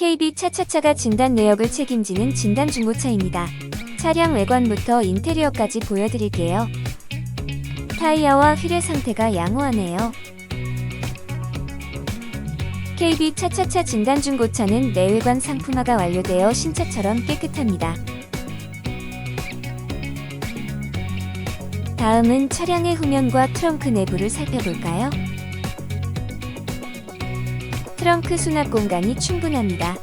KB 차차차가 진단 내역을 책임지는 진단 중고차입니다. 차량 외관부터 인테리어까지 보여드릴게요. 타이어와 휠의 상태가 양호하네요. KB 차차차 진단 중고차는 내외관 상품화가 완료되어 신차처럼 깨끗합니다. 다음은 차량의 후면과 트렁크 내부를 살펴볼까요? 트렁크 수납 공간이 충분합니다.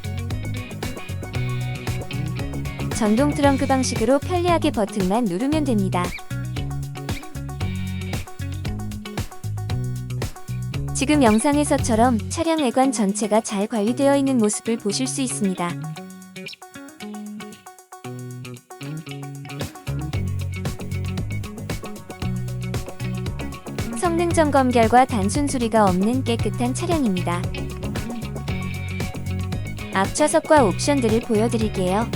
전동 트렁크 방식으로 편리하게 버튼만 누르면 됩니다. 지금 영상에서처럼 차량 외관 전체가 잘 관리되어 있는 모습을 보실 수 있습니다. 성능 점검 결과 단순 수리가 없는 깨끗한 차량입니다. 앞 좌석과 옵션들을 보여드릴게요.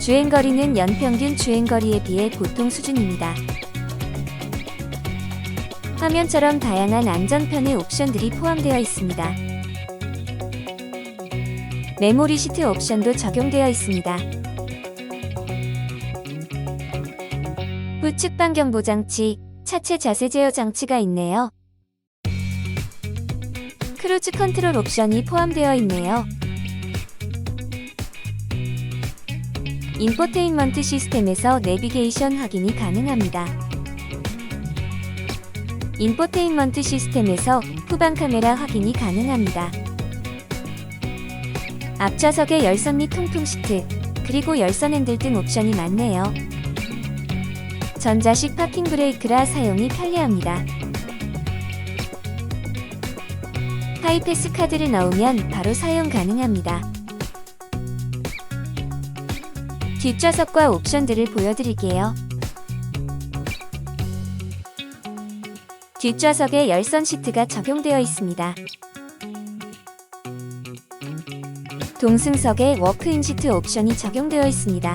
주행거리는 연평균 주행거리에 비해 보통 수준입니다. 화면처럼 다양한 안전편의 옵션들이 포함되어 있습니다. 메모리 시트 옵션도 적용되어 있습니다. 우측 반경 보 장치, 차체 자세 제어 장치가 있네요. 크루즈 컨트롤 옵션이 포함되어 있네요. 인포테인먼트 시스템에서 내비게이션 확인이 가능합니다. 인포테인먼트 시스템에서 후방 카메라 확인이 가능합니다. 앞좌석에 열선 및 통풍 시트, 그리고 열선 핸들 등 옵션이 많네요. 전자식 파킹 브레이크라 사용이 편리합니다. 하이패스 카드를 넣으면 바로 사용 가능합니다. 뒷좌석과 옵션들을 보여드릴게요. 뒷좌석에 열선 시트가 적용되어 있습니다. 동승석에 워크인 시트 옵션이 적용되어 있습니다.